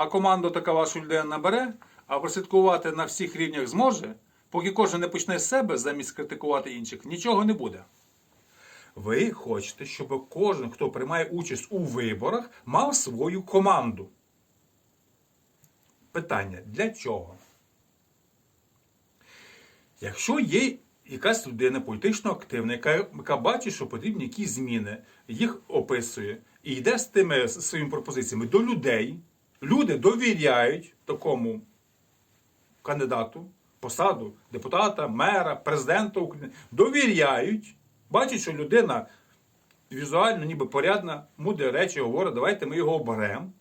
а команду така ваша людина набере, а прослідкувати на всіх рівнях зможе, поки кожен не почне з себе замість критикувати інших, нічого не буде. Ви хочете, щоб кожен, хто приймає участь у виборах, мав свою команду. Питання: для чого? Якщо є якась людина політично активна, яка, яка бачить, що потрібні якісь зміни, їх описує і йде з тими своїми пропозиціями до людей, люди довіряють такому кандидату, посаду депутата, мера, президента України, довіряють, бачать, що людина візуально, ніби порядна, мудрі речі говорить, давайте ми його оберемо.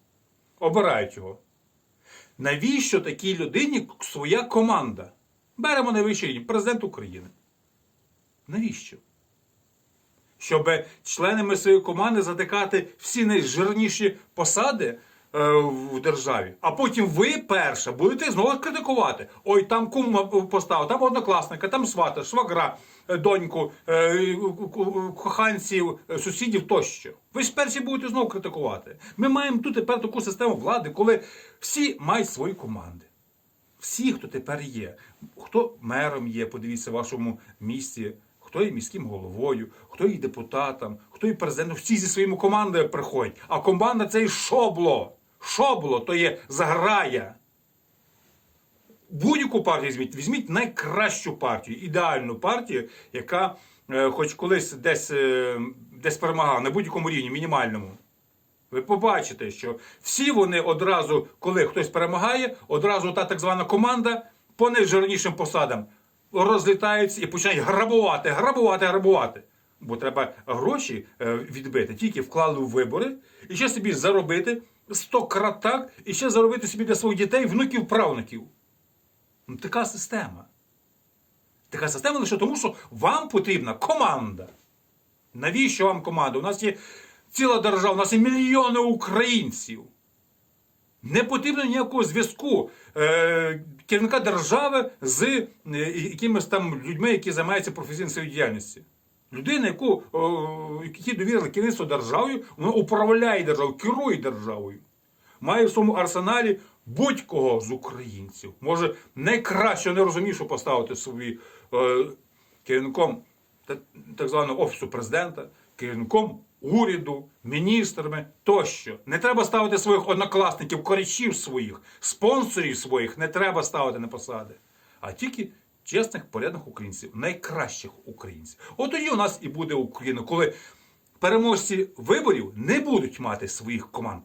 Обирають його. Навіщо такій людині своя команда? Беремо найвищий рівень президент України. Навіщо? Щоб членами своєї команди затикати всі найжирніші посади в державі, а потім ви перша будете знову критикувати. Ой, там кум поставив, там однокласника, там свата, швагра, е, доньку, е, коханців, е, сусідів тощо. Ви ж перші будете знову критикувати. Ми маємо тут тепер таку систему влади, коли всі мають свої команди. Всі, хто тепер є, хто мером є, подивіться в вашому місті, хто є міським головою, хто є депутатом, хто є президентом, всі зі своїми командами приходять. А команда це і шобло. Шобло то є заграя. Будь-яку партію візьміть, візьміть найкращу партію, ідеальну партію, яка е, хоч колись десь, е, десь перемагала на будь-якому рівні, мінімальному. Ви побачите, що всі вони одразу, коли хтось перемагає, одразу та так звана команда по найжирнішим посадам розлітаються і починають грабувати, грабувати, грабувати. Бо треба гроші е, відбити, тільки вклали в вибори, і ще собі заробити сто крат так, і ще заробити собі для своїх дітей, внуків, правнуків. Ну, така система. Така система лише тому, що вам потрібна команда. Навіщо вам команда? У нас є ціла держава, у нас є мільйони українців. Не потрібно ніякого зв'язку е, керівника держави з е, якимись там людьми, які займаються професійною діяльністю. Людина, яку які довірили керівництво державою, вона управляє державою, керує державою. Має в своєму арсеналі будь-кого з українців. Може найкраще, найрозумніше поставити собі е, керівником так званого офісу президента, керівником уряду, міністрами тощо. Не треба ставити своїх однокласників, корішів своїх, спонсорів своїх не треба ставити на посади, а тільки чесних, порядних українців, найкращих українців. От тоді у нас і буде Україна, коли переможці виборів не будуть мати своїх команд.